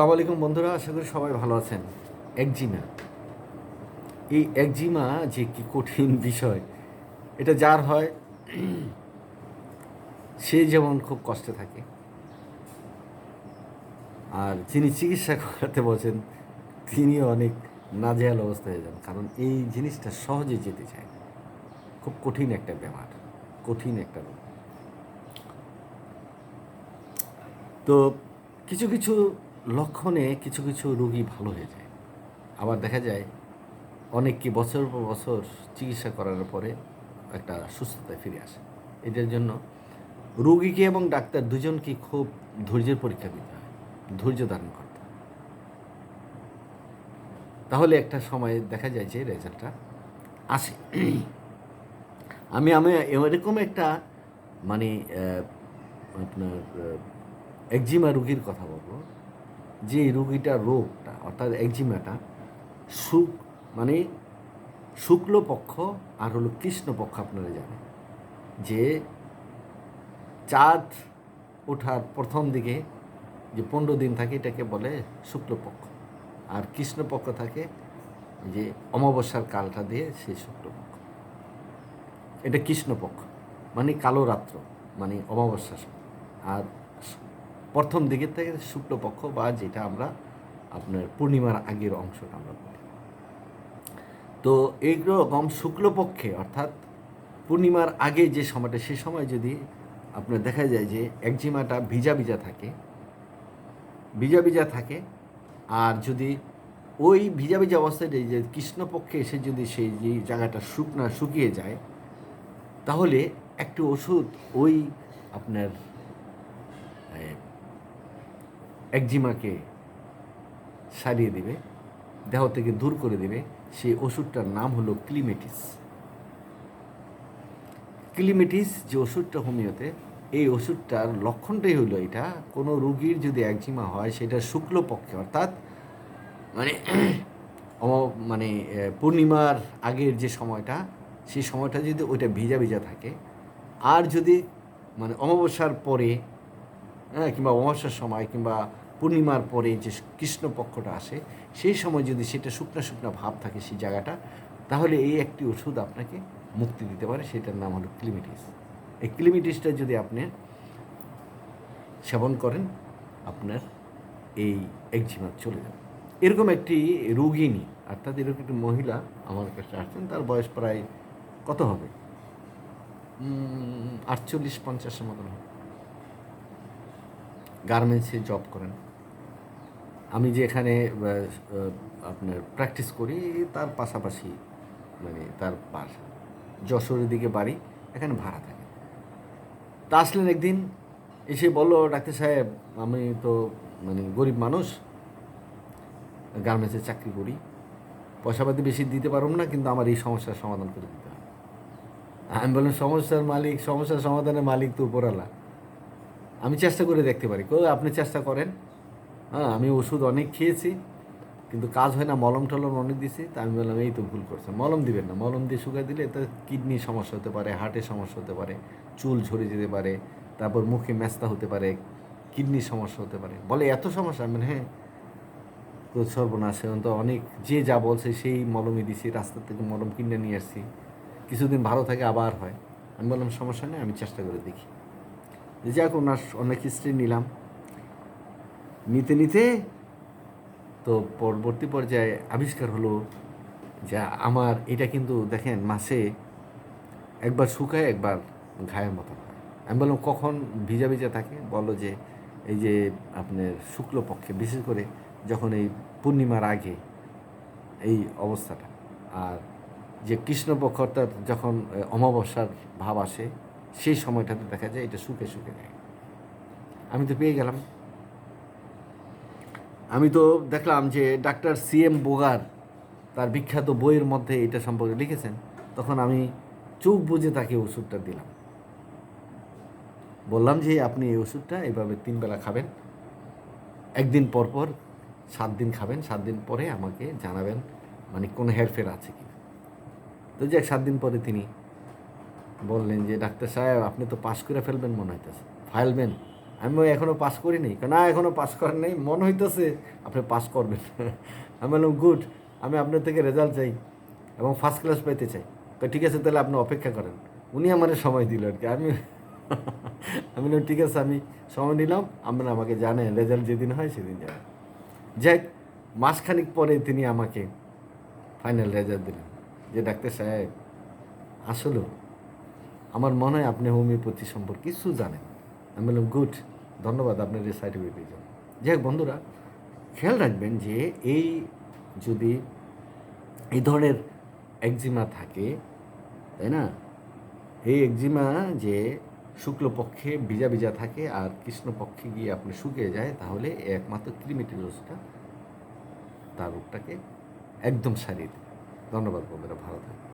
আসসালামু আলাইকুম বন্ধুরা, আশা করি সবাই ভালো আছেন। একজিমা। এই একজিমা যে কি কঠিন বিষয়, এটা যার হয়, সে যেমন খুব কষ্টে থাকে। আর যিনি চিকিৎসা করাতে বসেন, তিনিও অনেক নাজেহাল অবস্থা হয়ে যান, কারণ এই জিনিসটা সহজে যেতে চায়। খুব কঠিন একটা ব্যাপার, কঠিন একটা রোগ। তো কিছু কিছু লক্ষণে কিছু কিছু রোগী ভালো হয়ে যায়। আবার দেখা যায় অনেককে বছর পর বছর চিকিৎসা করার পরে একটা সুস্থতায় ফিরে আসে। এটার জন্য রোগীকে এবং ডাক্তার দুজনকে খুব ধৈর্যের পরীক্ষা দিতে হয়, ধৈর্য ধারণ করতে তাহলে একটা সময় দেখা যায় যে রেজাল্টটা আসে। আমি আমি এরকম একটা মানে আপনার একজিমা রুগীর কথা বলব। যে রুগীটা রোগটা, অর্থাৎ একজিমাটা, শুক মানে শুক্লপক্ষ আর হলো কৃষ্ণপক্ষ আপনারা জানেন। যে চাঁদ ওঠার প্রথম দিকে যে পনেরো দিন থাকে এটাকে বলে শুক্লপক্ষ। আর কৃষ্ণপক্ষ থাকে যে অমাবস্যার কালটা দিয়ে সেই শুক্লপক্ষ। এটা কৃষ্ণপক্ষ মানে কালো রাত্র মানে অমাবস্যা আর প্রথম দিকের থেকে শুক্লপক্ষ বা যেটা আমরা আপনার পূর্ণিমার আগের অংশটা আমরা বলি। তো এইরকম শুক্লপক্ষে অর্থাৎ পূর্ণিমার আগে যে সময়টা, সে সময় যদি আপনার দেখা যায় যে একজিমাটা ভিজা ভিজা থাকে, ভিজা ভিজা থাকে, আর যদি ওই ভিজা ভিজা অবস্থায় যে কৃষ্ণপক্ষে এসে যদি সেই যে জায়গাটা শুকনা শুকিয়ে যায়, তাহলে একটি ওষুধ ওই আপনার একজিমাকে সারিয়ে দেবে, দেহ থেকে দূর করে দেবে। সেই ওষুধটার নাম হলো ক্লিমেটিস। ক্লিমেটিস যে ওষুধটা হোমিওতে, এই ওষুধটার লক্ষণটাই হলো এটা, কোনো রুগীর যদি একজিমা হয়, সেটা শুক্লপক্ষে, অর্থাৎ মানে মানে পূর্ণিমার আগের যে সময়টা, সেই সময়টা যদি ওইটা ভিজা ভিজা থাকে, আর যদি মানে অমাবস্যার পরে হ্যাঁ কিংবা অমাবস্যার সময়, কিংবা পূর্ণিমার পরে যে কৃষ্ণপক্ষটা আসে, সেই সময় যদি সেটা শুকনা শুকনা ভাব থাকে সেই জায়গাটা, তাহলে এই একটি ওষুধ আপনাকে মুক্তি দিতে পারে, সেটার নাম হলো ক্লিমিটিস। এই ক্লিমিটিসটা যদি আপনি সেবন করেন, আপনার এই একজিমা চলে যাবে। এরকম একটি রোগিনী, অর্থাৎ এরকম একটি মহিলা আমার কাছে আসছেন, তার বয়স প্রায় কত হবে? আটচল্লিশ পঞ্চাশের মতন হবে। গার্মেন্টসে জব করেন। আমি যে এখানে আপনার প্র্যাকটিস করি, তার পাশাপাশি মানে তার বাসা যশোরের দিকে বাড়ি, এখানে ভাড়া থাকে। তা আসলেন একদিন, এসে বলল, ডাক্তার সাহেব, আমি তো মানে গরিব মানুষ গার্মেন্টসে চাকরি করি। পয়সাপাতি বেশি দিতে পারব না, কিন্তু আমার এই সমস্যার সমাধান করে দিতে হবে। আমি বললাম, সমস্যার মালিক, সমস্যার সমাধানের মালিক তো উপরালা আমি চেষ্টা করে দেখতে পারি। আপনি চেষ্টা করেন। হ্যাঁ আমি ওষুধ অনেক খেয়েছি, কিন্তু কাজ হয় না, মলম টলম অনেক দিছি, তা আমি বললাম, এই তো ভুল করছে মলম দিবেন না, মলম দিয়ে শুকাই দিলে তো কিডনির সমস্যা হতে পারে, হার্টের সমস্যা হতে পারে, চুল ঝরে যেতে পারে, তারপর মুখে ম্যাস্তা হতে পারে, কিডনির সমস্যা হতে পারে। বলে, এত সমস্যা? আমি হ্যাঁ। তো সর্বনাশ এখন তো অনেক, যে যা বলছে সেই মলমই দিছি, রাস্তা থেকে মলম কিনে নিয়ে আসছি। কিছুদিন ভালো থাকে, আবার হয়। আমি বললাম, সমস্যা নেই, আমি চেষ্টা করে দেখি। যাক, ওনার অনেক হিস্ট্রি নিলাম। নিতে নিতে তো পরবর্তী পর্যায়ে আবিষ্কার হলো যা আমার এটা কিন্তু দেখেন মাসে একবার শুকায়, একবার ঘায়ের মতো আমি বললাম, কখন ভিজা ভিজা থাকে? বলো যে, এই যে আপনার শুক্লপক্ষে, বিশেষ করে যখন এই পূর্ণিমার আগে এই অবস্থাটা। আর যে কৃষ্ণপক্ষ অর্থাৎ যখন অমাবস্যার ভাব আসে সেই সময়টাতে দেখা যায় এটা সুখে সুখে যায় আমি তো পেয়ে গেলাম। আমি তো দেখলাম যে ডাক্তার সি এম বোগার তার বিখ্যাত বইয়ের মধ্যে এটা সম্পর্কে লিখেছেন। তখন আমি চোখ বুঝে তাকে ওষুধটা দিলাম। বললাম যে, আপনি এই ওষুধটা এভাবে তিনবেলা খাবেন। একদিন পর পর সাত দিন খাবেন। সাত দিন পরে আমাকে জানাবেন মানে কোনো হেরফের আছে কি তো যাক, সাত দিন পরে তিনি বললেন যে, ডাক্তার সাহেব, আপনি তো পাশ করে ফেলবেন মনে হইতেছে। ফাইলবেন। আমি এখনও পাস করিনি। না এখনও পাস করেন নাই? মনে হইতেছে আপনি পাস করবেন। আমি বললাম, গুড, আমি আপনার থেকে রেজাল্ট চাই এবং ফার্স্ট ক্লাস পেতে চাই। তো ঠিক আছে, তাহলে আপনি অপেক্ষা করেন। উনি আমার সময় দিল আর কি। আমি আমি বললাম, ঠিক আছে, আমি সময় নিলাম। আপনারা আমাকে জানেন, রেজাল্ট যেদিন হয় সেদিন জানেন। যাই মাসখানিক পরে তিনি আমাকে ফাইনাল রেজাল্ট দিলেন যে, ডাক্তার সাহেব আসলেও আমার মনে হয় আপনি হোমিওপ্যাথি সম্পর্কে কিছু জানেন। আমি বললাম, গুড, ধন্যবাদ আপনার এই সার্টিফিকেটের জন্য। যাই হোক, বন্ধুরা, খেয়াল রাখবেন যে এই যদি এই ধরনের একজিমা থাকে, তাই না? এই একজিমা যে শুক্লপক্ষে ভিজা ভিজা থাকে আর কৃষ্ণপক্ষে গিয়ে আপনি শুকিয়ে যায়, তাহলে একমাত্র ক্রিমিটিলোসটা তার রোগটাকে একদম সারিয়ে দেবে। ধন্যবাদ বন্ধুরা, ভালো থাকবে